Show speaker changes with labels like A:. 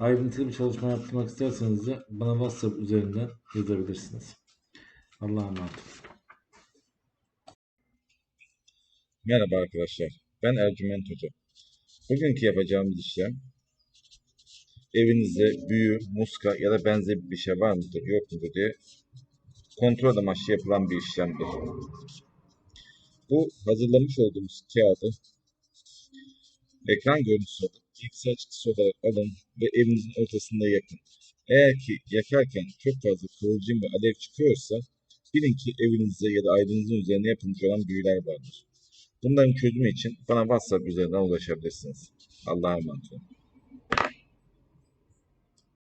A: Ayrıntılı bir çalışma yaptırmak isterseniz de bana WhatsApp üzerinden yazabilirsiniz. Allah'a emanet.
B: Merhaba arkadaşlar, ben Ercüment Hoca. Bugünkü yapacağımız işlem, evinizde büyü, muska ya da benzeri bir şey var mıdır, yok mudur diye kontrol amaçlı yapılan bir işlemdir. Bu hazırlamış olduğumuz kağıdı ekran görüntüsü olarak, bilgisayar çıktısı olarak alın ve evinizin ortasında yakın. Eğer ki yakarken çok fazla kıvılcım ve alev çıkıyorsa, bilin ki evinizde ya da ailenizin üzerine yapılmış olan büyüler vardır. Bunların çözümü için bana WhatsApp üzerinden ulaşabilirsiniz. Allah'a emanet olun.